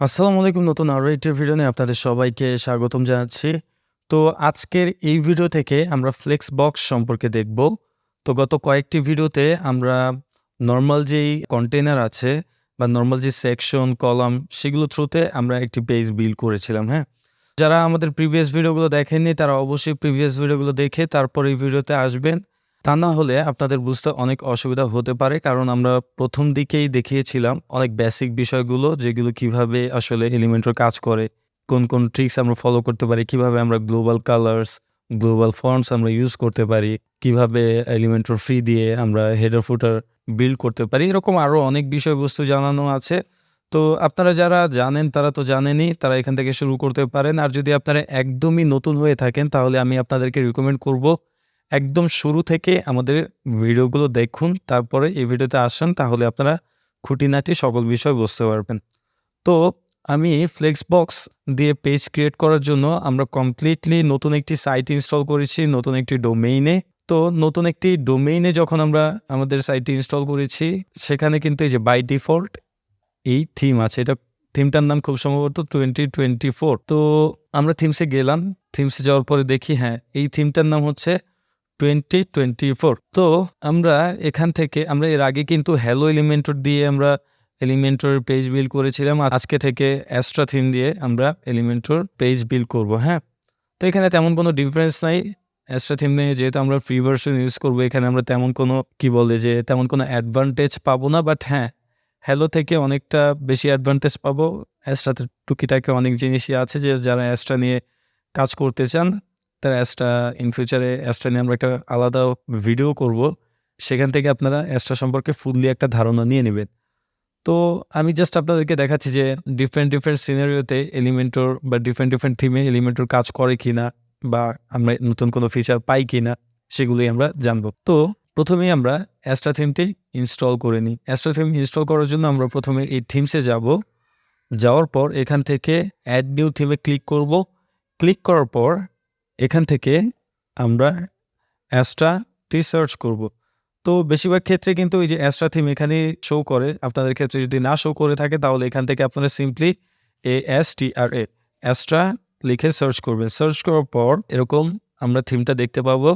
আসসালামু আলাইকুম, নতুন আরও একটি ভিডিও নিয়ে আপনাদের সবাইকে স্বাগতম জানাচ্ছি। তো আজকের এই ভিডিও থেকে আমরা ফ্লেক্স বক্স সম্পর্কে দেখব। তো গত কয়েকটি ভিডিওতে আমরা নর্মাল যেই কন্টেনার আছে বা নর্মাল যে সেকশন কলাম সেগুলো থ্রুতে আমরা একটি পেজ বিল করেছিলাম হ্যাঁ? যারা আমাদের প্রিভিয়াস ভিডিওগুলো দেখেননি, তারা অবশ্যই প্রিভিয়াস ভিডিওগুলো দেখে তারপর এই ভিডিওতে আসবেন। তা না হলে আপনাদের বুঝতে অনেক অসুবিধা হতে পারে, কারণ আমরা প্রথম দিকেই দেখিয়েছিলাম অনেক বেসিক বিষয়গুলো, যেগুলো কীভাবে আসলে এলিমেন্টর কাজ করে, কোন কোন ট্রিক্স আমরা ফলো করতে পারি, কীভাবে আমরা গ্লোবাল কালার্স গ্লোবাল ফন্টস আমরা ইউজ করতে পারি, কীভাবে এলিমেন্টর ফ্রি দিয়ে আমরা হেডার ফুটার বিল্ড করতে পারি, এরকম আরও অনেক বিষয়বস্তু জানানো আছে। তো আপনারা যারা জানেন, তারা তো জানেনই, তারা এখান থেকে শুরু করতে পারেন। আর যদি আপনারা একদমই নতুন হয়ে থাকেন, তাহলে আমি আপনাদেরকে রিকমেন্ড করব একদম শুরু থেকে আমাদের ভিডিওগুলো দেখুন, তারপরে এই ভিডিওতে আসেন, তাহলে আপনারা খুঁটিনাটি সকল বিষয় বুঝতে পারবেন। তো আমি ফ্লেক্স বক্স দিয়ে পেজ ক্রিয়েট করার জন্য আমরা কমপ্লিটলি নতুন একটি সাইট ইনস্টল করেছি, নতুন একটি ডোমেইনে তো নতুন একটি ডোমেইনে যখন আমরা আমাদের সাইটটি ইনস্টল করেছি, সেখানে কিন্তু এই যে বাই ডিফল্ট এই থিম আছে। এটা থিমটার নাম খুব সম্ভবত টোয়েন্টি টোয়েন্টি ফোর তো আমরা থিমসে গেলাম থিমসে যাওয়ার পরে দেখি হ্যাঁ এই থিমটার নাম হচ্ছে টোয়েন্টি টোয়েন্টি ফোর তো আমরা এখান থেকে, আমরা এর আগে কিন্তু হ্যালো এলিমেন্টর দিয়ে আমরা এলিমেন্টর পেজ বিল করেছিলাম। আজকে থেকে অ্যাস্ট্রা থিম দিয়ে আমরা এলিমেন্টর পেজ বিল করব হ্যাঁ? তো এখানে তেমন কোনো ডিফারেন্স নাই। অ্যাস্ট্রা থিম নিয়ে যেহেতু আমরা ফ্রি ভার্সন ইউজ করব, এখানে আমরা তেমন কোনো, কি বলে যে, তেমন কোনো অ্যাডভান্টেজ পাবো না। বাট হ্যাঁ হ্যালো থেকে অনেকটা বেশি অ্যাডভান্টেজ পাবো। অ্যাস্ট্রাতে টুকিটাকে অনেক জিনিসই আছে যে, যারা অ্যাস্ট্রা নিয়ে কাজ করতে চান তারা অ্যাস্ট্রা ইন ফিউচারে অ্যাস্ট্রা নিয়ে আমরা একটা আলাদা ভিডিও করব। সেখান থেকে আপনারা অ্যাস্ট্রা সম্পর্কে ফুললি একটা ধারণা নিয়ে নেবেন। তো আমি জাস্ট আপনাদেরকে দেখাচ্ছি যে ডিফারেন্ট ডিফারেন্ট সিনারিওতে এলিমেন্টর বা ডিফারেন্ট ডিফারেন্ট থিমে এলিমেন্টর কাজ করে কি না বা আমরা নতুন কোনো ফিচার পাই কি না সেগুলোই আমরা জানব। তো প্রথমেই আমরা অ্যাস্ট্রা থিমটি ইনস্টল করে নিই। অ্যাস্ট্রা থিম ইনস্টল করার জন্য আমরা প্রথমে এই থিমসে যাব। যাওয়ার পর এখান থেকে অ্যাড নিউ থিমে ক্লিক করব। ক্লিক করার পর এখান থেকে আমরা অ্যাস্ট্রাটি সার্চ করব। তো বেশিরভাগ ক্ষেত্রে কিন্তু এই যে অ্যাস্ট্রা থিম এখানে শো করে। আপনাদের ক্ষেত্রে যদি না শো করে থাকে, তাহলে এখান থেকে আপনারা simply A S T R A Astra লিখে সার্চ করবেন। সার্চ করার পর এরকম আমরা থিমটা দেখতে পাবো।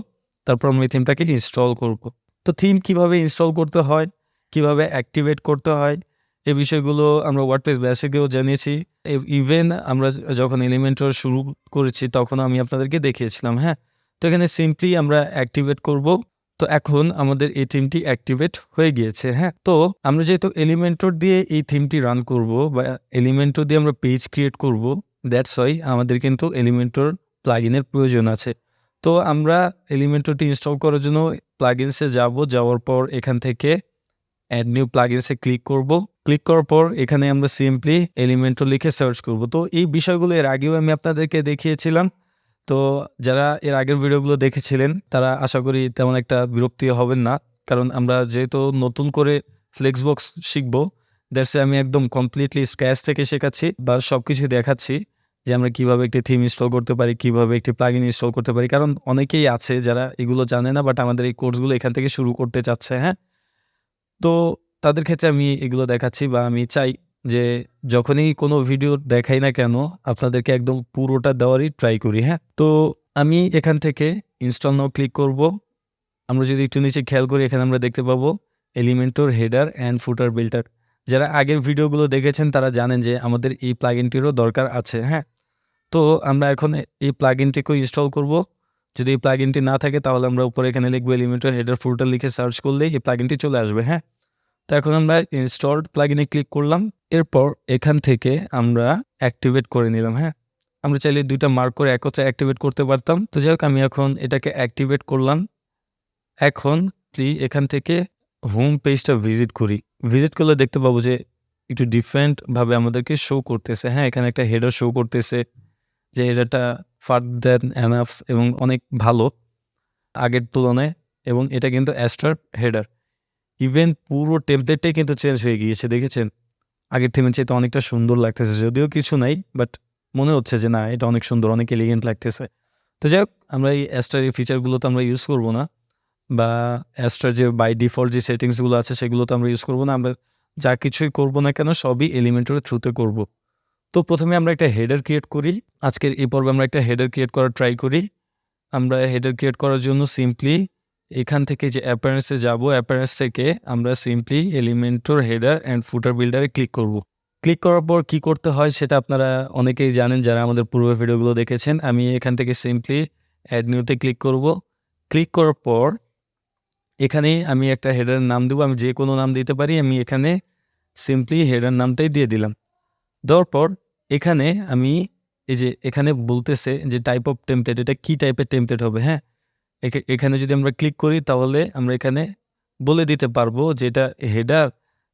তারপর আমরা এই থিমটাকে ইনস্টল করব। তো থিম কীভাবে ইনস্টল করতে হয়? কীভাবে অ্যাক্টিভেট করতে হয়? এই বিষয়গুলো আমরা ওয়ার্ডপ্রেস বেসিকেও জানিয়েছি ইভেন আমরা যখন এলিমেন্টর শুরু করেছি, তখন আমি আপনাদেরকে দেখিয়েছিলাম হ্যাঁ? তো এখানে সিম্পলি আমরা অ্যাক্টিভেট করব। তো এখন আমাদের এই থিমটি অ্যাক্টিভেট হয়ে গিয়েছে হ্যাঁ? তো আমরা যেহেতু এলিমেন্টর দিয়ে এই থিমটি রান করব বা এলিমেন্টর দিয়ে আমরা পেজ ক্রিয়েট করব দ্যাটস ওয়াই আমাদের কিন্তু এলিমেন্টর প্লাগিনের প্রয়োজন আছে। তো আমরা এলিমেন্টরটি ইনস্টল করার জন্য প্লাগিনসে যাব, যাওয়ার পর এখান থেকে অ্যাড নিউ প্লাগিনসে ক্লিক করব। ক্লিক করার পর এখানে আমরা সিম্পলি এলিমেন্টর লিখে সার্চ করব। তো এই বিষয়গুলো এর আগেও আমি আপনাদেরকে দেখিয়েছিলাম। তো যারা এর আগের ভিডিওগুলো দেখেছিলেন, তারা আশা করি তেমন একটা বিরক্তি হবেন না। কারণ আমরা যেহেতু নতুন করে ফ্লেক্সবক্স শিখব দ্যাটসে আমি একদম কমপ্লিটলি স্ক্র্যাচ থেকে শেখাচ্ছি বা সব কিছু দেখাচ্ছি যে আমরা কীভাবে একটি থিম ইনস্টল করতে পারি, কীভাবে একটি প্লাগইন ইনস্টল করতে পারি। কারণ অনেকেই আছে যারা এগুলো জানে না বাট আমাদের এই কোর্সগুলো এখান থেকে শুরু করতে চাচ্ছে হ্যাঁ? তো তাদের ক্ষেত্রে আমি এগুলো দেখাচ্ছি বা আমি চাই যে যখনই কোনো ভিডিও দেখাই না কেন, আপনাদেরকে একদম পুরোটা দেওয়ারই ট্রাই করি হ্যাঁ? তো আমি এখান থেকে ইনস্টল নাও ক্লিক করব। আমরা যদি একটু নিচে খেয়াল করি, এখানে আমরা দেখতে পাবো Elementor header and footer builder যারা আগের ভিডিওগুলো দেখেছেন, তারা জানেন যে আমাদের এই প্লাগইনটিরও দরকার আছে হ্যাঁ? তো আমরা এখন এই প্লাগইনটিকেও ইনস্টল করব। যদি এই প্লাগইনটি না থাকে, তাহলে আমরা উপরে এখানে লিখব এলিমেন্টর হেডার ফুটার লিখে সার্চ করলেই এই প্লাগইনটি চলে আসবে হ্যাঁ? তো এখন আমরা ইনস্টলড প্লাগইনে ক্লিক করলাম, এরপর এখান থেকে আমরা অ্যাক্টিভেট করে নিলাম হ্যাঁ? আমরা চাইলে দুইটা মার্ক করে একত্রে অ্যাক্টিভেট করতে পারতাম। তো যাই হোক, আমি এখন এটাকে অ্যাক্টিভেট করলাম। এখন কি এখান থেকে হোম পেজটা ভিজিট করি। ভিজিট করলে দেখতে পাবো যে একটু ডিফারেন্টভাবে আমাদেরকে শো করতেছে হ্যাঁ? এখানে একটা হেডার শো করতেছে। যে এটা ফার দেন অ্যানাফ এবং অনেক ভালো আগের তুলনায় এবং এটা কিন্তু অ্যাস্ট্রার হেডার ইভেন পুরো টেমপ্লেটটাই কিন্তু চেঞ্জ হয়ে গিয়েছে, দেখেছেন? আগের থিমের চাইতে অনেকটা সুন্দর লাগতেছে, যদিও কিছু নাই বাট মনে হচ্ছে যে না, এটা অনেক সুন্দর, অনেক এলিগেন্ট লাগতেছে। তো যাই হোক, আমরা এই অ্যাস্ট্রার এই ফিচারগুলো তো আমরা ইউজ করব না, বা অ্যাস্টার যে বাই ডিফল্ট যে সেটিংসগুলো আছে সেগুলো তো আমরা ইউজ করব না, আমরা যা কিছুই করব না কেন, সবই এলিমেন্টের থ্রুতে করব। তো প্রথমে আমরা একটা হেডার ক্রিয়েট করি। আজকের এই পর্বে আমরা একটা হেডার ক্রিয়েট করার ট্রাই করি। আমরা হেডার ক্রিয়েট করার জন্য সিম্পলি এখান থেকে যে অ্যাপারেন্সে যাব অ্যাপারেন্স থেকে আমরা simply Elementor header and footer বিল্ডারে click করব। ক্লিক করার পর কি করতে হয় সেটা আপনারা অনেকেই জানেন যারা আমাদের পূর্বের ভিডিওগুলো দেখেছেন। আমি এখান থেকে সিম্পলি অ্যাড নিউতে ক্লিক করব। ক্লিক করার পর এখানে আমি একটা হেডার নাম দেবো। আমি যে কোনো নাম দিতে পারি, আমি এখানে সিম্পলি হেডার নামটাই দিয়ে দিলাম। দেওয়ার এখানে আমি এই যে এখানে বলতেছে যে টাইপ অফ টেমপ্লেট এটা কি টাইপের টেমপ্লেট হবে হ্যাঁ? এখানে যদি আমরা ক্লিক করি তাহলে আমরা এখানে বলে দিতে পারব যে এটা হেডার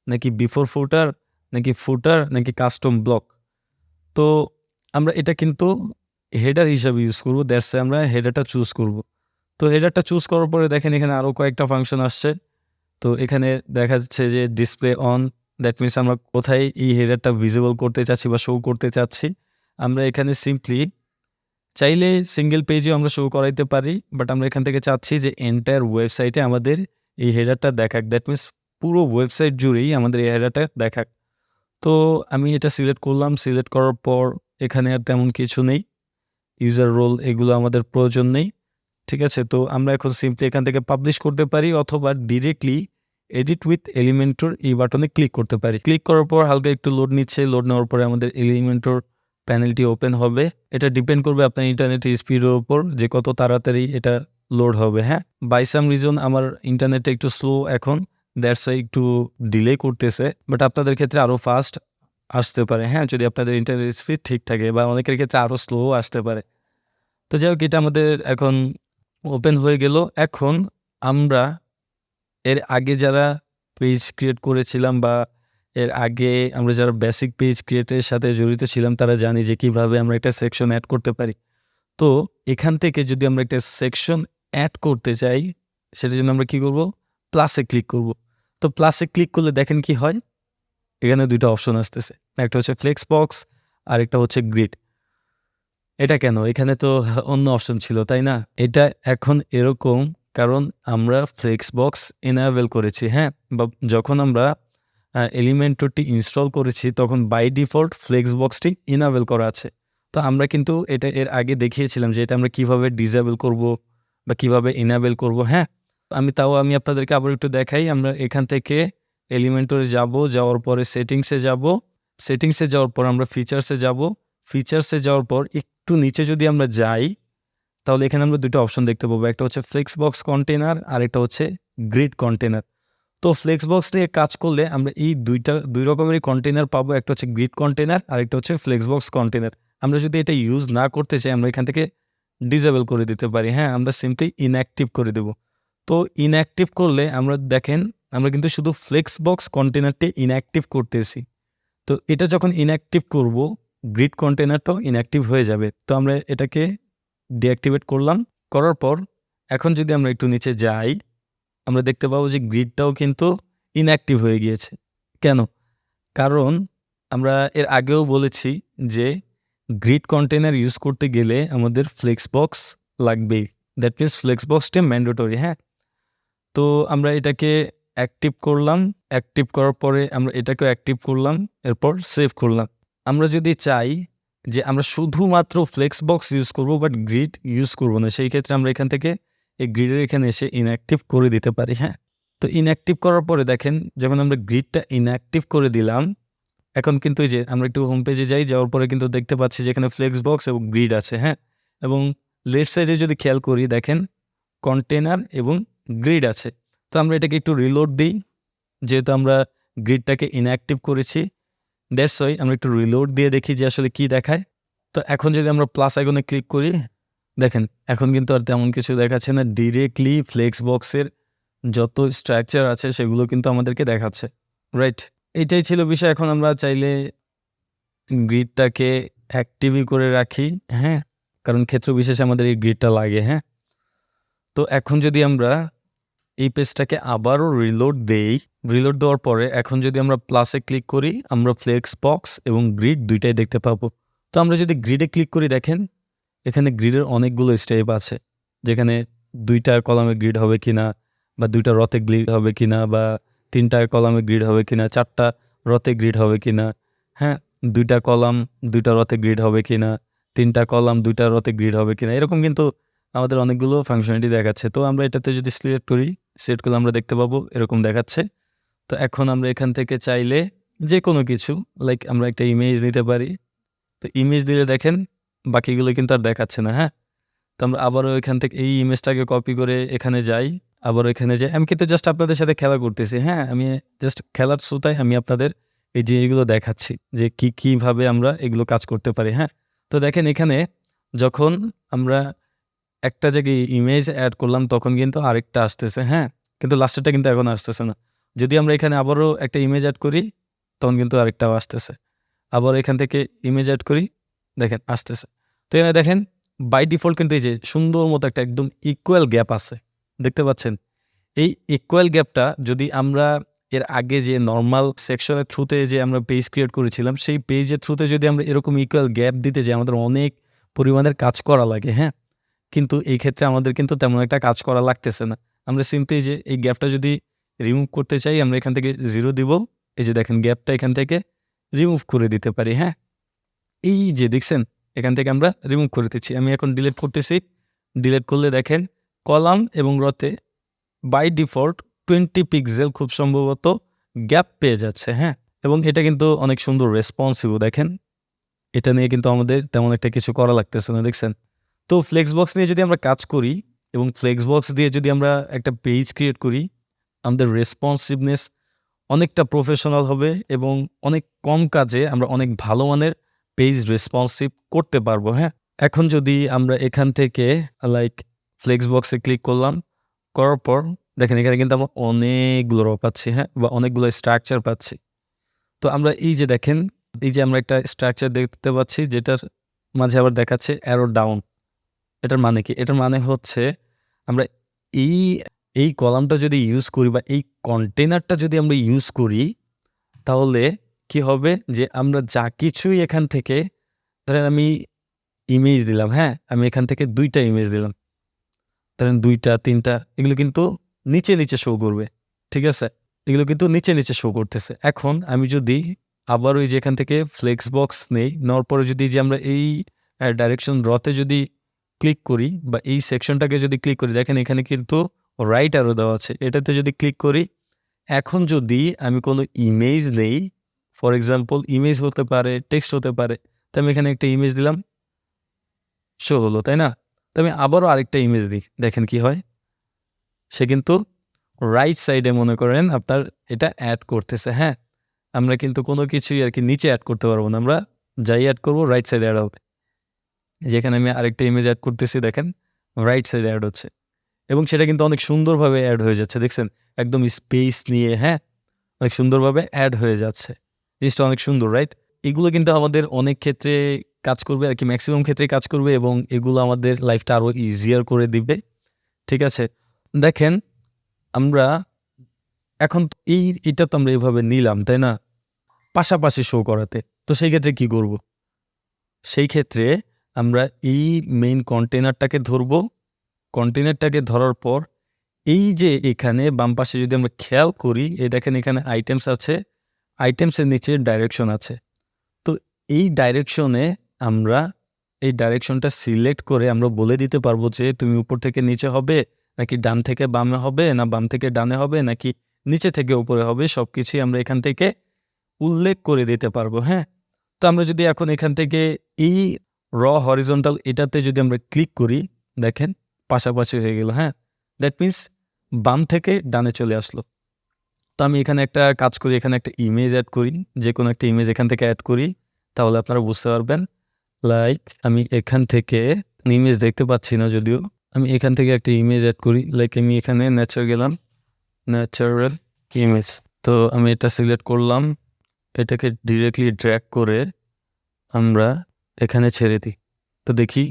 নাকি বিফোর ফুটার নাকি ফুটার নাকি কাস্টম ব্লক তো আমরা এটা কিন্তু হেডার হিসাবে ইউজ করব দ্যাটস আমরা হেডারটা চুজ করব। তো হেডারটা চুজ করার পরে দেখেন এখানে আরও কয়েকটা ফাংশন আসছে। তো এখানে দেখা যাচ্ছে যে ডিসপ্লে অন দ্যাট মিনস আমরা কোথায় এই হেডারটা ভিজিবল করতে চাচ্ছি বা শো করতে চাচ্ছি, আমরা এখানে সিম্পলি চাইলে সিঙ্গেল পেজেও আমরা শো করাইতে পারি বাট আমরা এখান থেকে চাচ্ছি যে এন্টায়ার ওয়েবসাইটে আমাদের এই হেডারটা দেখাক। দ্যাট মিনস পুরো ওয়েবসাইট জুড়েই আমাদের এই হেডারটা দেখাক। তো আমি এটা সিলেক্ট করলাম সিলেক্ট করার পর এখানে আর তেমন কিছু নেই। ইউজার রোল এগুলো আমাদের প্রয়োজন নেই, ঠিক আছে? তো আমরা এখন সিম্পলি এখান থেকে পাবলিশ করতে পারি, অথবা ডিরেক্টলি এডিট উইথ এলিমেন্টর এই বাটনে ক্লিক করতে পারি। ক্লিক করার পর হালকা একটু লোড নিচ্ছে। লোড নেওয়ার পরে আমাদের এলিমেন্টর প্যানেলটি ওপেন হবে। এটা ডিপেন্ড করবে আপনার ইন্টারনেট স্পিডের উপর যে কত তাড়াতাড়ি এটা লোড হবে হ্যাঁ? বাই সাম রিজন আমার ইন্টারনেটটা একটু স্লো এখন। দ্যাটস একটু ডিলে করতেছে। বাট আপনাদের ক্ষেত্রে আরও ফাস্ট আসতে পারে হ্যাঁ? যদি আপনাদের ইন্টারনেট স্পিড ঠিক থাকে বা অনেকের ক্ষেত্রে আরও স্লো আসতে পারে। তো যাই হোক, এটা আমাদের এখন ওপেন হয়ে গেল। এখন আমরা এর আগে যারা পেজ ক্রিয়েট করেছিলাম বা এর আগে আমরা যারা বেসিক পেজ ক্রিয়েটের সাথে জড়িত ছিলাম, তারা জানি যে কীভাবে আমরা একটা সেকশন অ্যাড করতে পারি। তো এখান থেকে যদি আমরা একটা সেকশন অ্যাড করতে চাই, সেটার জন্য আমরা কি করব? প্লাসে ক্লিক করব। তো প্লাসে ক্লিক করলে দেখেন কি হয়? এখানে দুইটা অপশন আসতেছে। একটা হচ্ছে ফ্লেক্স বক্স আর একটা হচ্ছে গ্রিড এটা কেন? এখানে তো অন্য অপশন ছিল, তাই না? এটা এখন এরকম কারণ আমরা ফ্লেক্স বক্স এনাবেল করেছি হ্যাঁ? বা যখন আমরা এলিমেন্টরটি ইনস্টল করেছি, তখন বাই ডিফল্ট ফ্লেক্স বক্সটি ইনাবেল করা আছে। তো আমরা কিন্তু এটা এর আগে দেখিয়েছিলাম যে এটা আমরা কীভাবে ডিসেবল করব বা কীভাবে ইনাবেল করব হ্যাঁ? আমি তাও আমি আপনাদেরকে আবার একটু দেখাই, আমরা এখান থেকে এলিমেন্টরে যাব, যাওয়ার পরে সেটিংসে যাব। সেটিংসে যাওয়ার পর আমরা ফিচার্সে যাব। ফিচার্সে যাওয়ার পর একটু নিচে যদি আমরা যাই তাহলে এখানে আমরা দুটো অপশন দেখতে পাবো। একটা হচ্ছে ফ্লেক্স বক্স কন্টেনার আর একটা হচ্ছে গ্রিড কন্টেনার তো ফ্লেক্স বক্স নিয়ে কাজ করলে আমরা এই দুইটা, দুই রকমেরই কন্টেনার পাবো। একটা হচ্ছে গ্রিড কন্টেনার আর একটা হচ্ছে ফ্লেক্স বক্স কন্টেনার আমরা যদি এটা ইউজ না করতে চাই, আমরা এখান থেকে ডিজেবল করে দিতে পারি। হ্যাঁ আমরা সিম্পলি ইনঅ্যাক্টিভ করে দেব। তো ইনঅ্যাক্টিভ করলে আমরা দেখেন, আমরা কিন্তু শুধু ফ্লেক্স বক্স কন্টেনারটি ইনঅ্যাক্টিভ করতেছি। তো এটা যখন ইনঅ্যাক্টিভ করব গ্রিড কন্টেনারটাও ইনঅ্যাক্টিভ হয়ে যাবে। তো আমরা এটাকে ডিঅ্যাক্টিভেট করলাম। করার পর, এখন যদি আমরা একটু নিচে যাই, আমরা দেখতে পাবো যে গ্রিডটাও কিন্তু ইনঅ্যাক্টিভ হয়ে গিয়েছে। কেন? কারণ আমরা এর আগেও বলেছি যে গ্রিড কন্টেনার ইউজ করতে গেলে আমাদের ফ্লেক্স বক্স লাগবেই। দ্যাট মিনস ফ্লেক্স বক্সটা ম্যান্ডেটরি হ্যাঁ? তো আমরা এটাকে অ্যাক্টিভ করলাম। অ্যাক্টিভ করার পরে আমরা এটাকেও অ্যাক্টিভ করলাম। এরপর সেভ করলাম। আমরা যদি চাই যে আমরা শুধুমাত্র ফ্লেক্স বক্স ইউজ করব বাট গ্রিড ইউজ করব না। সেই ক্ষেত্রে আমরা এখান থেকে এই গ্রিডের এখানে এসে ইনঅ্যাক্টিভ করে দিতে পারি হ্যাঁ? তো ইনঅ্যাক্টিভ করার পরে দেখেন, যখন আমরা গ্রিডটা ইনঅ্যাক্টিভ করে দিলাম, এখন কিন্তু এই যে আমরা একটু হোম পেজে যাই, যাওয়ার পরে কিন্তু দেখতে পাচ্ছি যে এখানে ফ্লেক্স বক্স এবং গ্রিড আছে হ্যাঁ? এবং লেফট সাইডে যদি খেয়াল করি, দেখেন কন্টেনার এবং গ্রিড আছে। তো আমরা এটাকে একটু রিলোড দিই, যেহেতু আমরা গ্রিডটাকে ইনঅ্যাক্টিভ করেছি। দ্যাটস ওয়াই আমরা একটু রিলোড দিয়ে দেখি যে আসলে কি দেখায়। তো এখন যদি আমরা প্লাস আইকনে ক্লিক করি, দেখেন, এখন কিন্তু আর তেমন কিছু দেখাচ্ছে না। ডিরেক্টলি ফ্লেক্স বক্সের যত স্ট্রাকচার আছে, সেগুলো কিন্তু আমাদেরকে দেখাচ্ছে রাইট এটাই ছিল বিষয়। এখন আমরা চাইলে গ্রিডটাকে অ্যাক্টিভই করে রাখি হ্যাঁ? কারণ ক্ষেত্র বিশেষে আমাদের এই গ্রিডটা লাগে হ্যাঁ? তো এখন যদি আমরা এই পেজটাকে আবারও রিলোড দেই। রিলোড দেওয়ার পরে এখন যদি আমরা প্লাসে ক্লিক করি, আমরা ফ্লেক্স বক্স এবং গ্রিড দুইটাই দেখতে পাবো। তো আমরা যদি গ্রিডে ক্লিক করি, দেখেন এখানে গ্রিডের অনেকগুলো স্টেপ আছে, যেখানে দুইটা কলামে গ্রিড হবে কিনা বা দুইটা রথে গ্রিড হবে কিনা বা তিনটা কলামে গ্রিড হবে কিনা, চারটা রথে গ্রিড হবে কিনা হ্যাঁ? দুইটা কলাম দুইটা রতে গ্রিড হবে কিনা, তিনটা কলাম দুইটা রতে গ্রিড হবে কিনা, এরকম কিন্তু আমাদের অনেকগুলো ফাংশনালিটি দেখাচ্ছে। তো আমরা এটাতে যদি সিলেক্ট করি করলে আমরা দেখতে পাবো, এরকম দেখাচ্ছে। তো এখন আমরা এখান থেকে চাইলে যে কোনো কিছু লাইক আমরা একটা ইমেজ নিতে পারি। তো ইমেজ দিলে দেখেন, বাকিগুলো কিন্তু আর দেখাচ্ছে না হ্যাঁ? তো আমরা আবারও এখান থেকে এই ইমেজটাকে কপি করে এখানে যাই। আবারও এখানে যাই। আমি কিন্তু জাস্ট আপনাদের সাথে খেলা করতেছি হ্যাঁ? আমি জাস্ট খেলার শ্রোতায় আমি আপনাদের এই জিনিসগুলো দেখাচ্ছি যে কি, কীভাবে আমরা এগুলো কাজ করতে পারি হ্যাঁ? তো দেখেন এখানে যখন আমরা একটা জায়গায় ইমেজ অ্যাড করলাম, তখন কিন্তু আরেকটা আসতেছে হ্যাঁ? কিন্তু লাস্টেরটা কিন্তু এখন আসতেছে না। যদি আমরা এখানে আবারও একটা ইমেজ অ্যাড করি, তখন কিন্তু আরেকটাও আসতেছে। আবার এখান থেকে ইমেজ অ্যাড করি, দেখেন, আসতেছে। তো এখানে দেখেন বাই ডিফল্ট কিন্তু এই যে সুন্দর মতো একটা একদম ইকুয়াল গ্যাপ আছে, দেখতে পাচ্ছেন? এই ইকুয়াল গ্যাপটা যদি আমরা এর আগে যে নর্মাল সেকশনের থ্রুতে যে আমরা পেজ ক্রিয়েট করেছিলাম, সেই পেজের থ্রুতে যদি আমরা এরকম ইকুয়াল গ্যাপ দিতে যাই, আমাদের অনেক পরিমাণের কাজ করা লাগে হ্যাঁ? কিন্তু এই ক্ষেত্রে আমাদের কিন্তু তেমন একটা কাজ করা লাগতেছে না। আমরা সিম্পলি যে এই গ্যাপটা যদি রিমুভ করতে চাই, আমরা এখান থেকে জিরো দিব। এই যে দেখেন, গ্যাপটা এখান থেকে রিমুভ করে দিতে পারি হ্যাঁ? এই যে দেখছেন, এখান থেকে আমরা রিমুভ করে দিচ্ছি। আমি এখন ডিলিট করতেছি। ডিলিট করলে দেখেন, কলাম এবং রতে বাই ডিফল্ট টোয়েন্টি পিক্সেল খুব সম্ভবত গ্যাপ পেয়ে যাচ্ছে হ্যাঁ? এবং এটা কিন্তু অনেক সুন্দর রেসপন্সিভ দেখেন। এটা নিয়ে কিন্তু আমাদের তেমন একটা কিছু করা লাগতেছে না, দেখছেন? তো ফ্লেক্সবক্স নিয়ে যদি আমরা কাজ করি এবং ফ্লেক্সবক্স দিয়ে যদি আমরা একটা পেজ ক্রিয়েট করি, আমাদের রেসপন্সিভনেস অনেকটা প্রফেশনাল হবে এবং অনেক কম কাজে আমরা অনেক ভালো মানের পেজ রেসপন্সিভ করতে পারব হ্যাঁ? এখন যদি আমরা এখান থেকে লাইক ফ্লেক্স বক্সে ক্লিক করলাম, করার পর দেখেন এখানে কিন্তু আমরা অনেকগুলো র পাচ্ছি হ্যাঁ? বা অনেকগুলো স্ট্রাকচার পাচ্ছি। তো আমরা এই যে দেখেন, এই যে আমরা একটা স্ট্রাকচার দেখতে পাচ্ছি, যেটার মাঝে আবার দেখাচ্ছে অ্যারো ডাউন এটার মানে কি? এটার মানে হচ্ছে আমরা এই এই কলামটা যদি ইউজ করি বা এই কন্টেনারটা যদি আমরা ইউজ করি, তাহলে কি হবে? যে আমরা যা কিছুই এখান থেকে, ধরেন আমি ইমেজ দিলাম হ্যাঁ? আমি এখান থেকে দুইটা ইমেজ দিলাম। ধরেন দুইটা, তিনটা, এগুলো কিন্তু নিচে নিচে শো করবে, ঠিক আছে? এগুলো কিন্তু নিচে নিচে শো করতেছে। এখন আমি যদি আবার ওই যে এখান থেকে ফ্লেক্স বক্স নেই, নেওয়ার পরে যদি যে আমরা এই ডাইরেকশন রতে যদি ক্লিক করি বা এই সেকশনটাকে যদি ক্লিক করি, দেখেন এখানে কিন্তু রাইট আরও দেওয়া আছে। এটাতে যদি ক্লিক করি, এখন যদি আমি কোনো ইমেজ নেই ফর এক্সাম্পল ইমেজ হতে পারে টেক্সট হতে পারে, তো আমি এখানে একটা ইমেজ দিলাম শো হলো, তাই না? তো আমি আবারও আরেকটা ইমেজ দিই, দেখেন কি হয়। সে কিন্তু রাইট সাইডে মনে করেন আপনার এটা অ্যাড করতেছে হ্যাঁ? আমরা কিন্তু কোনো কিছুই আর কি নিচে অ্যাড করতে পারব না, আমরা যাই অ্যাড করব রাইট সাইডে অ্যাড হবে। যেখানে আমি আরেকটা ইমেজ অ্যাড করতেছি, দেখেন রাইট সাইডে অ্যাড হচ্ছে। এবং সেটা কিন্তু অনেক সুন্দরভাবে অ্যাড হয়ে যাচ্ছে, দেখছেন? একদম স্পেস নিয়ে হ্যাঁ? অনেক সুন্দরভাবে অ্যাড হয়ে যাচ্ছে। জিনিসটা অনেক সুন্দর রাইট এগুলো কিন্তু আমাদের অনেক ক্ষেত্রে কাজ করবে, আর কি ম্যাক্সিমাম ক্ষেত্রে কাজ করবে, এবং এগুলো আমাদের লাইফটা আরও ইজিয়ার করে দিবে। ঠিক আছে? দেখেন, আমরা এখন এই, এটা তো আমরা এইভাবে নিলাম, তাই না? পাশাপাশি শো করাতে। তো সেই ক্ষেত্রে কি করব? সেই ক্ষেত্রে আমরা এই মেইন কন্টেনারটাকে ধরব। কন্টেনারটাকে ধরার পর এই যে এখানে বাম পাশে যদি আমরা খেয়াল করি, এই দেখেন এখানে আইটেমস আছে আইটেমসের নিচে ডাইরেকশন আছে। তো এই ডাইরেকশনে আমরা এই ডাইরেকশনটা সিলেক্ট করে আমরা বলে দিতে পারব যে তুমি উপর থেকে নিচে হবে, নাকি ডান থেকে বামে হবে, না বাম থেকে ডানে হবে, নাকি নিচে থেকে উপরে হবে সব কিছুই আমরা এখান থেকে উল্লেখ করে দিতে পারব হ্যাঁ? তো আমরা যদি এখন এখান থেকে এই র হরিজন্টাল এটাতে যদি আমরা ক্লিক করি, দেখেন পাশাপাশি হয়ে গেল হ্যাঁ? দ্যাট মিন্স বাম থেকে ডানে চলে আসলো। তো আমি এখানে একটা কাজ করি, এখানে একটা ইমেজ অ্যাড করি যে কোনো একটা ইমেজ এখান থেকে অ্যাড করি, তাহলে আপনারা বুঝতে পারবেন। লাইক আমি এখান থেকে ইমেজ দেখতে পাচ্ছি না যদিও, আমি এখান থেকে একটা ইমেজ অ্যাড করি লাইক আমি এখানে ন্যাচার গেলাম ন্যাচারাল ইমেজ তো আমি এটা সিলেক্ট করলাম, এটাকে ডিরেক্টলি ড্র্যাক করে আমরা এখানে ছেড়ে দিই। তো দেখি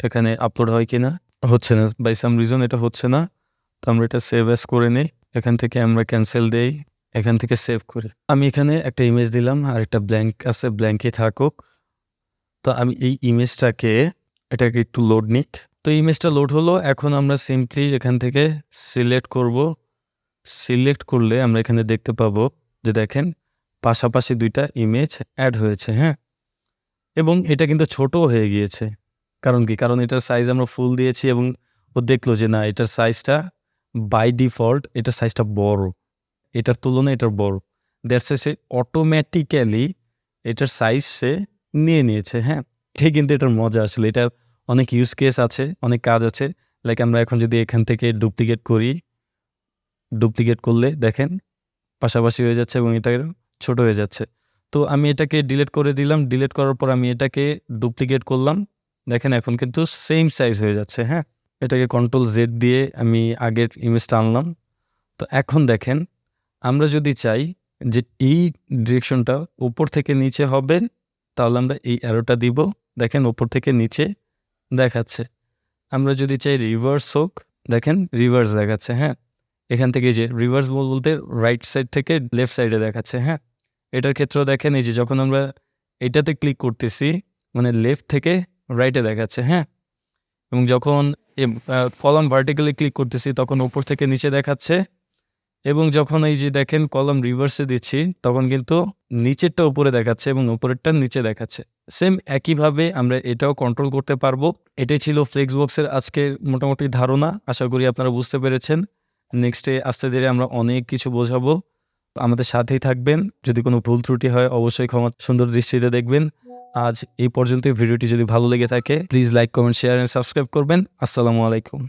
এখানে আপলোড হয় কি না হচ্ছে না। বাই সাম রিজন এটা হচ্ছে না। তো আমরা এটা সেভ অ্যাস করে নিই। এখান থেকে আমরা ক্যান্সেল দেই। এখান থেকে সেভ করি। আমি এখানে একটা ইমেজ দিলাম আর একটা ব্ল্যাঙ্ক আছে। ব্ল্যাঙ্কে থাকুক। তো আমি এই ইমেজটাকে এটাকে একটু লোড নিক। তো ইমেজটা লোড হলো। এখন আমরা সিম্পলি এখান থেকে সিলেক্ট করব। সিলেক্ট করলে আমরা এখানে দেখতে পাবো যে দেখেন, পাশাপাশি দুইটা ইমেজ অ্যাড হয়েছে হ্যাঁ? এবং এটা কিন্তু ছোটও হয়ে গিয়েছে। কারণ কি? কারণ এটার সাইজ আমরা ফুল দিয়েছি এবং ও দেখল যে না, এটার সাইজটা বাই ডিফল্ট এটার সাইজটা বড়। এটার তুলনায় এটার বড়। দ্যাটস সে অটোমেটিক্যালি এটার সাইজ সে নিয়ে নিয়েছে হ্যাঁ? এটাই কিন্তু এটার মজা আসলে। এটার অনেক ইউজ কেস আছে, অনেক কাজ আছে। লাইক আমরা এখন যদি এখান থেকে ডুপ্লিকেট করি ডুপ্লিকেট করলে দেখেন, পাশাপাশি হয়ে যাচ্ছে এবং এটা ছোট হয়ে যাচ্ছে। তো আমি এটাকে ডিলেট করে দিলাম। ডিলেট করার পর আমি এটাকে ডুপ্লিকেট করলাম। দেখেন এখন কিন্তু সেম সাইজ হয়ে যাচ্ছে হ্যাঁ? এটাকে কন্ট্রোল জেড দিয়ে আমি আগের ইমেজটা আনলাম। তো এখন দেখেন, আমরা যদি চাই যে এই ডিরেকশনটা ওপর থেকে নিচে হবে, তাহলে আমরা এই অ্যারোটা দিব। দেখেন ওপর থেকে নিচে দেখাচ্ছে। আমরা যদি চাই রিভার্স হোক, দেখেন রিভার্স দেখাচ্ছে হ্যাঁ? এখান থেকে যে রিভার্স বল বলতে রাইট সাইড থেকে লেফট সাইডে দেখাচ্ছে হ্যাঁ? এটার ক্ষেত্রেও দেখেন, এই যে যখন আমরা এটাতে ক্লিক করতেছি মানে লেফট থেকে রাইটে দেখাচ্ছে হ্যাঁ? এবং যখন ফলন ভার্টিক্যালি ক্লিক করতেছি, তখন ওপর থেকে নিচে দেখাচ্ছে এবং যখন এই যে দেখেন কলম রিভার্সে দিচ্ছি, তখন কিন্তু নিচেরটা উপরে দেখাচ্ছে এবং উপরেরটা নিচে দেখাচ্ছে। সেম একইভাবে আমরা এটাও কন্ট্রোল করতে পারব। এটাই ছিল ফ্লেক্সবক্সের আজকের মোটামুটি ধারণা। আশা করি আপনারা বুঝতে পেরেছেন। নেক্সটে আস্তে ধীরে আমরা অনেক কিছু বোঝাবো। আমাদের সাথেই থাকবেন। যদি কোনো ভুল ত্রুটি হয়, অবশ্যই ক্ষমা সুন্দর দৃষ্টিতে দেখবেন। আজ এই পর্যন্ত ভিডিওটি যদি ভালো লেগে থাকে please like comment share and subscribe করবেন। আসসালামু আলাইকুম।